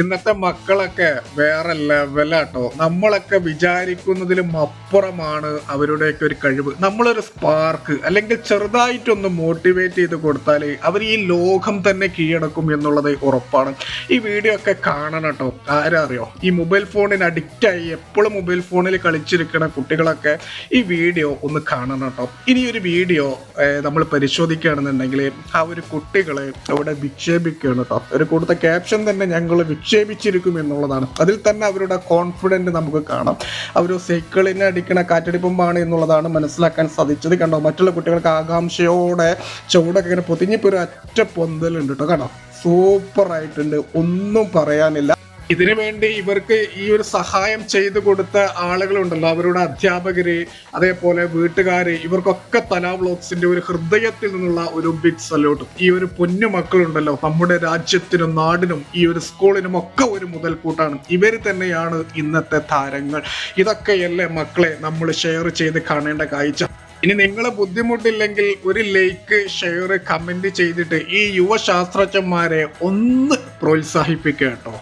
ഇന്നത്തെ മക്കളൊക്കെ വേറെ ലെവലാട്ടോ നമ്മളൊക്കെ വിചാരിക്കുന്നതിലും അപ്പുറമാണ് അവരുടെയൊക്കെ ഒരു കഴിവ്. നമ്മളൊരു സ്പാർക്ക് അല്ലെങ്കിൽ ചെറുതായിട്ടൊന്ന് മോട്ടിവേറ്റ് ചെയ്ത് കൊടുത്താൽ അവർ ഈ ലോകം തന്നെ കീഴടക്കും എന്നുള്ളത് ഉറപ്പാണ്. ഈ വീഡിയോ ഒക്കെ കാണണം കേട്ടോ ആരറിയോ? ഈ മൊബൈൽ ഫോണിന് അഡിക്റ്റായി എപ്പോഴും മൊബൈൽ ഫോണിൽ കളിച്ചിരിക്കുന്ന കുട്ടികളൊക്കെ ഈ വീഡിയോ ഒന്ന് കാണണം കേട്ടോ ഇനി ഒരു വീഡിയോ നമ്മൾ പരിശോധിക്കുകയാണെന്നുണ്ടെങ്കിൽ ആ ഒരു കുട്ടികളെ അവിടെ വിക്ഷേപിക്കുകയാണ് കേട്ടോ ഒരു കൂടുതൽ ക്യാപ്ഷൻ തന്നെ ഞങ്ങൾ വിക്ഷേപിച്ചിരിക്കും എന്നുള്ളതാണ് അതിൽ തന്നെ അവരുടെ കോൺഫിഡന്റ് നമുക്ക് കാണാം. അവർ സൈക്കിളിനെ അടിക്കണ കാറ്റടിപ്പമ്പാണ് എന്നുള്ളതാണ് മനസ്സിലാക്കാൻ സാധിച്ചത്. കണ്ടോ മറ്റുള്ള കുട്ടികൾക്ക് ആകാംക്ഷയോടെ ചുവടൊക്കെ ഇങ്ങനെ പൊതിഞ്ഞിപ്പോൾ ഒരു അറ്റ പൊന്തലുണ്ട് കേട്ടോ കണ്ടോ സൂപ്പറായിട്ടുണ്ട് ഒന്നും പറയാനില്ല. ഇതിനു വേണ്ടി ഇവർക്ക് ഈ ഒരു സഹായം ചെയ്തു കൊടുത്ത ആളുകളുണ്ടല്ലോ. അവരുടെ അധ്യാപകര് അതേപോലെ വീട്ടുകാര് ഇവർക്കൊക്കെ തലാ ബ്ലോക്സിന്റെ ഒരു ഹൃദയത്തിൽ നിന്നുള്ള ഒരു ബിഗ് സല്യൂട്ട് ഈ ഒരു പൊന്നു മക്കളുണ്ടല്ലോ. നമ്മുടെ രാജ്യത്തിനും നാടിനും ഈ ഒരു സ്കൂളിനും ഒക്കെ ഒരു മുതൽക്കൂട്ടാണ്. ഇവർ തന്നെയാണ് ഇന്നത്തെ താരങ്ങൾ. ഇതൊക്കെയല്ലേ മക്കളെ നമ്മൾ ഷെയർ ചെയ്ത് കാണേണ്ട കാഴ്ച. ഇനി നിങ്ങൾ ബുദ്ധിമുട്ടില്ലെങ്കിൽ ഒരു ലൈക്ക് ഷെയർ കമന്റ് ചെയ്തിട്ട് ഈ യുവ ശാസ്ത്രജ്ഞന്മാരെ ഒന്ന് പ്രോത്സാഹിപ്പിക്കുക കേട്ടോ.